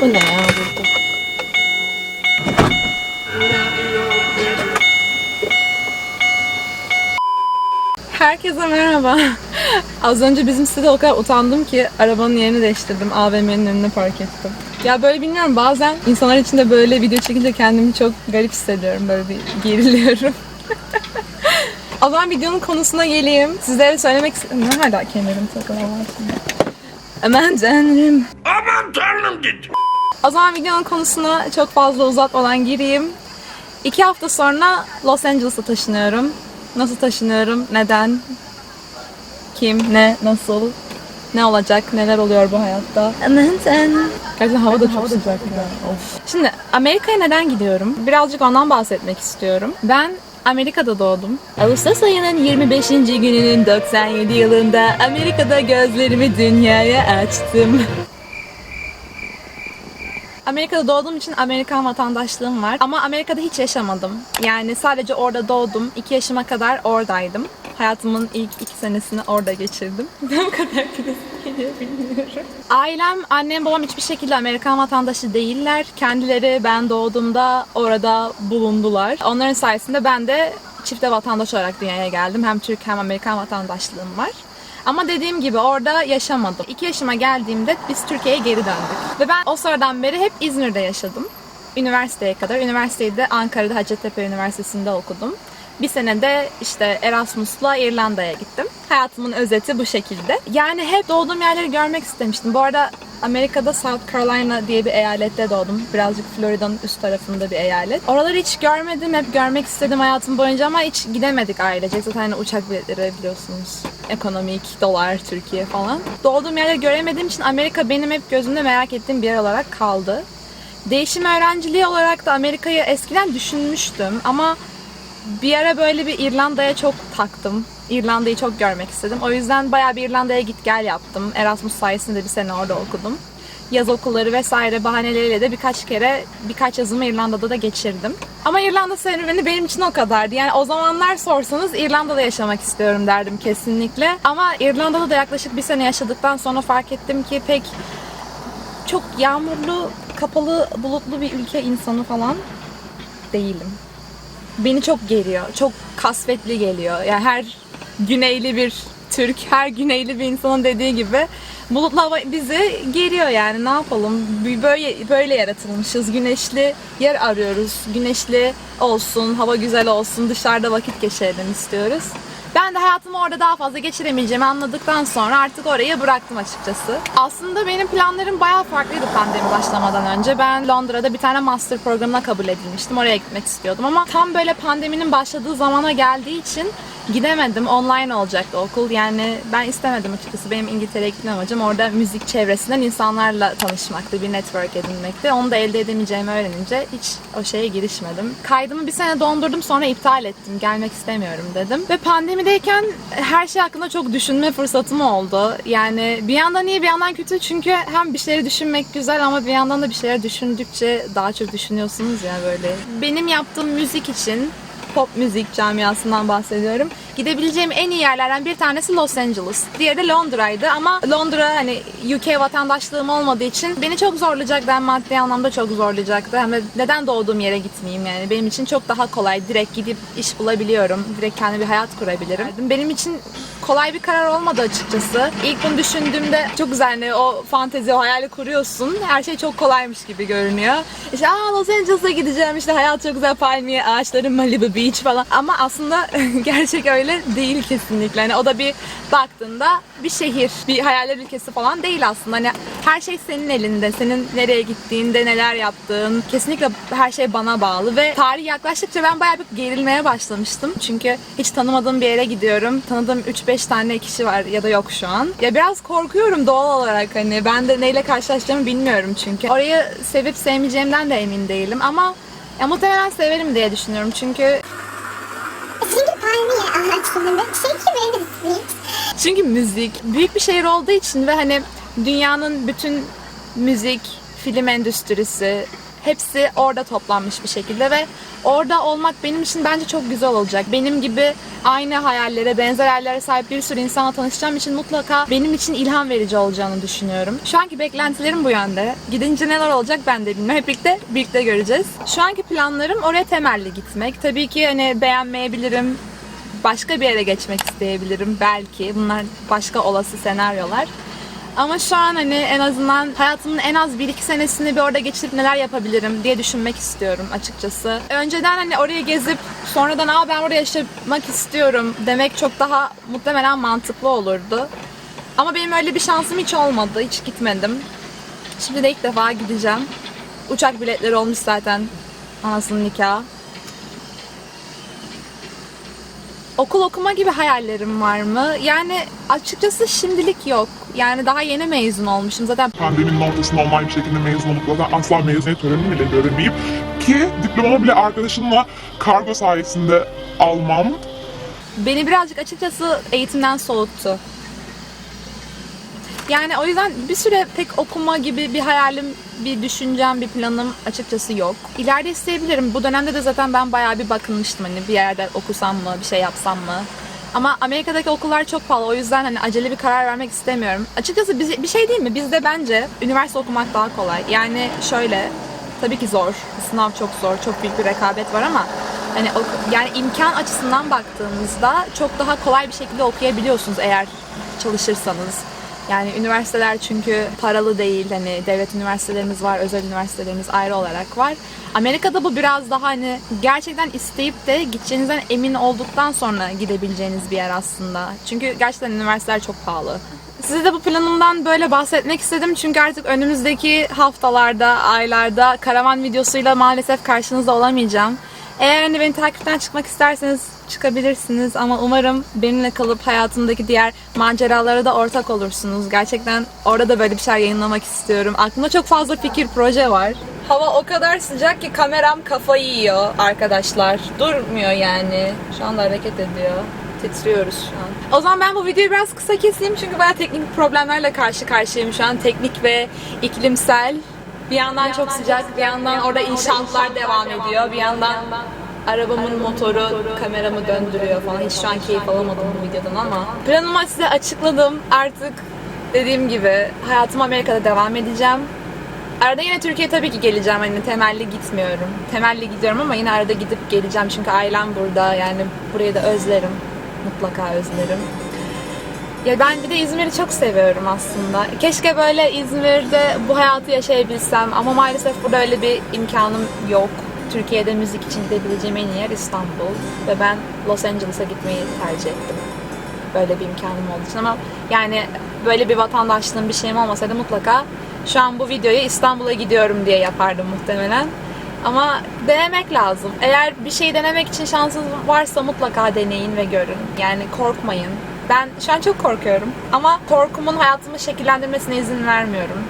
Bu ne ya burada? Herkese merhaba. Az önce bizim sitede o kadar utandım ki arabanın yerini değiştirdim. AVM'nin önüne park ettim. Ya böyle bilmiyorum bazen insanlar içinde böyle video çekince kendimi çok garip hissediyorum. Böyle bir geriliyorum. o zaman videonun konusuna geleyim. Sizlere söylemek istedim. Ne hala kemerim takılı var şimdi. Aman tanrım. Aman tanrım git. O zaman videonun konusuna çok fazla uzatmadan gireyim. İki hafta sonra Los Angeles'a taşınıyorum. Nasıl taşınıyorum? Neden? Kim? Ne? Nasıl? Ne olacak? Neler oluyor bu hayatta? Tanrım. Gerçekten hava da çok sıcak. ya. Of. Şimdi Amerika'ya neden gidiyorum? Birazcık ondan bahsetmek istiyorum. Ben Amerika'da doğdum. Ağustos ayının 25. gününün 97 yılında Amerika'da gözlerimi dünyaya açtım. Amerika'da doğduğum için Amerikan vatandaşlığım var. Ama Amerika'da hiç yaşamadım. Yani sadece orada doğdum. 2 yaşıma kadar oradaydım. Hayatımın ilk iki senesini orada geçirdim. Ne kadar klasik geliyor bilmiyorum. Ailem, annem, babam hiçbir şekilde Amerikan vatandaşı değiller. Kendileri ben doğduğumda orada bulundular. Onların sayesinde ben de çifte vatandaş olarak dünyaya geldim. Hem Türk hem Amerikan vatandaşlığım var. Ama dediğim gibi orada yaşamadım. 2 yaşıma geldiğimde biz Türkiye'ye geri döndük. Ve ben o sıradan beri hep İzmir'de yaşadım. Üniversiteye kadar. Üniversiteyi de Ankara'da Hacettepe Üniversitesi'nde okudum. Bir sene de işte Erasmus'la İrlanda'ya gittim. Hayatımın özeti bu şekilde. Yani hep doğduğum yerleri görmek istemiştim. Bu arada Amerika'da South Carolina diye bir eyalette doğdum. Birazcık Florida'nın üst tarafında bir eyalet. Oraları hiç görmedim. Hep görmek istedim hayatım boyunca ama hiç gidemedik ailecek. Zaten hani uçak biletleri biliyorsunuz. Ekonomik, dolar, Türkiye falan. Doğduğum yerleri göremediğim için Amerika benim hep gözümde merak ettiğim bir yer olarak kaldı. Değişim öğrenciliği olarak da Amerika'yı eskiden düşünmüştüm ama bir ara böyle bir İrlanda'ya çok taktım. İrlanda'yı çok görmek istedim. O yüzden bayağı bir İrlanda'ya git gel yaptım. Erasmus sayesinde bir sene orada okudum. Yaz okulları vesaire bahaneleriyle de birkaç kere birkaç yazımı İrlanda'da da geçirdim. Ama İrlanda serüveni benim için o kadardı. Yani o zamanlar sorsanız İrlanda'da yaşamak istiyorum derdim kesinlikle. Ama İrlanda'da da yaklaşık bir sene yaşadıktan sonra fark ettim ki pek çok yağmurlu, kapalı, bulutlu bir ülke insanı falan değilim beni çok geriyor. Çok kasvetli geliyor. Yani her güneyli bir Türk, her güneyli bir insanın dediği gibi bulutlu hava bizi geriyor yani ne yapalım? Böyle böyle yaratılmışız. Güneşli yer arıyoruz. Güneşli olsun, hava güzel olsun, dışarıda vakit geçirelim istiyoruz. Ben de hayatımı orada daha fazla geçiremeyeceğimi anladıktan sonra artık orayı bıraktım açıkçası. Aslında benim planlarım bayağı farklıydı pandemi başlamadan önce. Ben Londra'da bir tane master programına kabul edilmiştim. Oraya gitmek istiyordum ama tam böyle pandeminin başladığı zamana geldiği için gidemedim. Online olacaktı okul. Yani ben istemedim açıkçası. Benim İngiltere'ye gitme amacım orada müzik çevresinden insanlarla tanışmaktı, bir network edinmekti. Onu da elde edemeyeceğimi öğrenince hiç o şeye girişmedim. Kaydımı bir sene dondurdum sonra iptal ettim. Gelmek istemiyorum dedim. Ve pandemideyken her şey hakkında çok düşünme fırsatım oldu. Yani bir yandan iyi bir yandan kötü çünkü hem bir şeyleri düşünmek güzel ama bir yandan da bir şeyler düşündükçe daha çok düşünüyorsunuz ya böyle. Benim yaptığım müzik için pop müzik camiasından bahsediyorum. Gidebileceğim en iyi yerlerden bir tanesi Los Angeles. Diğeri de Londra'ydı ama Londra hani UK vatandaşlığım olmadığı için beni çok zorlayacaktı. Hem maddi anlamda çok zorlayacaktı. Hem de neden doğduğum yere gitmeyeyim yani. Benim için çok daha kolay. Direkt gidip iş bulabiliyorum. Direkt kendi bir hayat kurabilirim. Benim için kolay bir karar olmadı açıkçası. İlk bunu düşündüğümde çok güzel hani o fantezi, o hayali kuruyorsun. Her şey çok kolaymış gibi görünüyor. İşte aa Los Angeles'a gideceğim işte hayat çok güzel palmiye ağaçları Malibu Beach falan. Ama aslında gerçek öyle değil kesinlikle. Hani o da bir baktığında bir şehir, bir hayaller ülkesi falan değil aslında. Hani her şey senin elinde. Senin nereye gittiğinde, neler yaptığın. Kesinlikle her şey bana bağlı ve tarih yaklaştıkça ben bayağı bir gerilmeye başlamıştım. Çünkü hiç tanımadığım bir yere gidiyorum. Tanıdığım 3-5 tane kişi var ya da yok şu an. Ya biraz korkuyorum doğal olarak hani. Ben de neyle karşılaşacağımı bilmiyorum çünkü. Orayı sevip sevmeyeceğimden de emin değilim ama ya muhtemelen severim diye düşünüyorum Çünkü Çünkü müzik büyük bir şehir olduğu için ve hani dünyanın bütün müzik, film endüstrisi hepsi orada toplanmış bir şekilde ve orada olmak benim için bence çok güzel olacak. Benim gibi aynı hayallere, benzer hayallere sahip bir sürü insanla tanışacağım için mutlaka benim için ilham verici olacağını düşünüyorum. Şu anki beklentilerim bu yönde. Gidince neler olacak ben de bilmiyorum. Hep birlikte, birlikte göreceğiz. Şu anki planlarım oraya temelli gitmek. Tabii ki hani beğenmeyebilirim, başka bir yere geçmek isteyebilirim belki. Bunlar başka olası senaryolar. Ama şu an hani en azından hayatımın en az 1-2 senesini bir orada geçirip neler yapabilirim diye düşünmek istiyorum açıkçası. Önceden hani oraya gezip sonradan aa ben orada yaşamak istiyorum demek çok daha muhtemelen mantıklı olurdu. Ama benim öyle bir şansım hiç olmadı. Hiç gitmedim. Şimdi de ilk defa gideceğim. Uçak biletleri olmuş zaten. Anasının nikahı. Okul okuma gibi hayallerim var mı? Yani açıkçası şimdilik yok. Yani daha yeni mezun olmuşum. Zaten pandeminin ortasında online bir şekilde mezun olup zaten asla mezuniyet törenini bile göremeyip ki diplomamı bile arkadaşımla kargo sayesinde almam. beni birazcık açıkçası eğitimden soğuttu. Yani o yüzden bir süre pek okuma gibi bir hayalim, bir düşüncem, bir planım açıkçası yok. İleride isteyebilirim. Bu dönemde de zaten ben bayağı bir bakınmıştım hani bir yerde okusam mı, bir şey yapsam mı? Ama Amerika'daki okullar çok pahalı. O yüzden hani acele bir karar vermek istemiyorum. Açıkçası biz- bir şey değil mi? Bizde bence üniversite okumak daha kolay. Yani şöyle, tabii ki zor. Sınav çok zor, çok büyük bir rekabet var ama hani yani imkan açısından baktığınızda çok daha kolay bir şekilde okuyabiliyorsunuz eğer çalışırsanız. Yani üniversiteler çünkü paralı değil. Hani devlet üniversitelerimiz var, özel üniversitelerimiz ayrı olarak var. Amerika'da bu biraz daha hani gerçekten isteyip de gideceğinizden emin olduktan sonra gidebileceğiniz bir yer aslında. Çünkü gerçekten üniversiteler çok pahalı. Size de bu planımdan böyle bahsetmek istedim çünkü artık önümüzdeki haftalarda, aylarda karavan videosuyla maalesef karşınızda olamayacağım. Eğer hani beni takipten çıkmak isterseniz çıkabilirsiniz ama umarım benimle kalıp hayatımdaki diğer maceralara da ortak olursunuz. Gerçekten orada da böyle bir şeyler yayınlamak istiyorum. Aklımda çok fazla fikir, proje var. Hava o kadar sıcak ki kameram kafayı yiyor arkadaşlar. Durmuyor yani. Şu anda hareket ediyor. Titriyoruz şu an. O zaman ben bu videoyu biraz kısa keseyim çünkü bayağı teknik problemlerle karşı karşıyayım şu an. Teknik ve iklimsel. Bir yandan çok sıcak, bir yandan orada inşaatlar devam ediyor. Bir yandan arabamın motoru kameramı döndürüyor falan. Hiç şu an keyif alamadım bu videodan ama. Planımı size açıkladım. Artık dediğim gibi hayatıma Amerika'da devam edeceğim. Arada yine Türkiye tabii ki geleceğim. Hani temelli gitmiyorum. Temelli gidiyorum ama yine arada gidip geleceğim. Çünkü ailem burada. Yani burayı da özlerim. Mutlaka özlerim. Ya ben bir de İzmir'i çok seviyorum aslında. Keşke böyle İzmir'de bu hayatı yaşayabilsem ama maalesef burada öyle bir imkanım yok. Türkiye'de müzik için gidebileceğim en iyi yer İstanbul ve ben Los Angeles'a gitmeyi tercih ettim. Böyle bir imkanım olduğu için ama yani böyle bir vatandaşlığım bir şeyim olmasaydı mutlaka şu an bu videoyu İstanbul'a gidiyorum diye yapardım muhtemelen. Ama denemek lazım. Eğer bir şey denemek için şansınız varsa mutlaka deneyin ve görün. Yani korkmayın. Ben şu an çok korkuyorum ama korkumun hayatımı şekillendirmesine izin vermiyorum.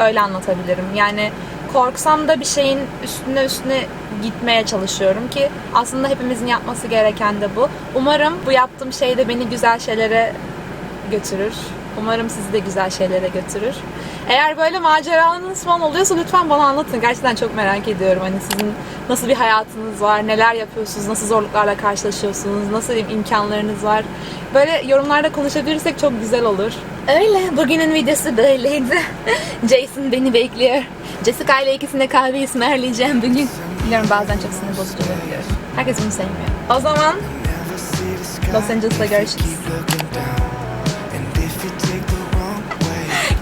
Öyle anlatabilirim. Yani korksam da bir şeyin üstüne üstüne gitmeye çalışıyorum ki aslında hepimizin yapması gereken de bu. Umarım bu yaptığım şey de beni güzel şeylere götürür. Umarım sizi de güzel şeylere götürür. Eğer böyle maceranız falan oluyorsa lütfen bana anlatın. Gerçekten çok merak ediyorum. Hani sizin nasıl bir hayatınız var, neler yapıyorsunuz, nasıl zorluklarla karşılaşıyorsunuz, nasıl imkanlarınız var. Böyle yorumlarda konuşabilirsek çok güzel olur. Öyle. Bugünün videosu böyleydi. Jason beni bekliyor. Jessica ile ikisine kahve ısmarlayacağım bugün. Biliyorum bazen çok sinir bozucu olabiliyor. Herkes bunu sevmiyor. O zaman Los Angeles'ta görüşürüz.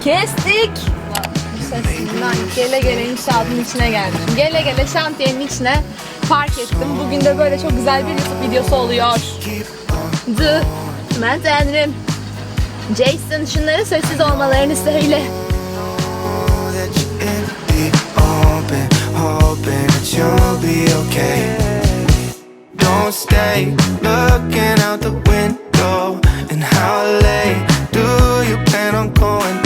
Kestik. Sesinden gele gele inşaatın içine gelmişim. Gele gele şantiyenin içine fark ettim. Bugün de böyle çok güzel bir YouTube videosu oluyor. Dı. Ben tanrım. Jason şunlara sessiz olmalarını söyle. Stay looking out the window And how late do you plan on going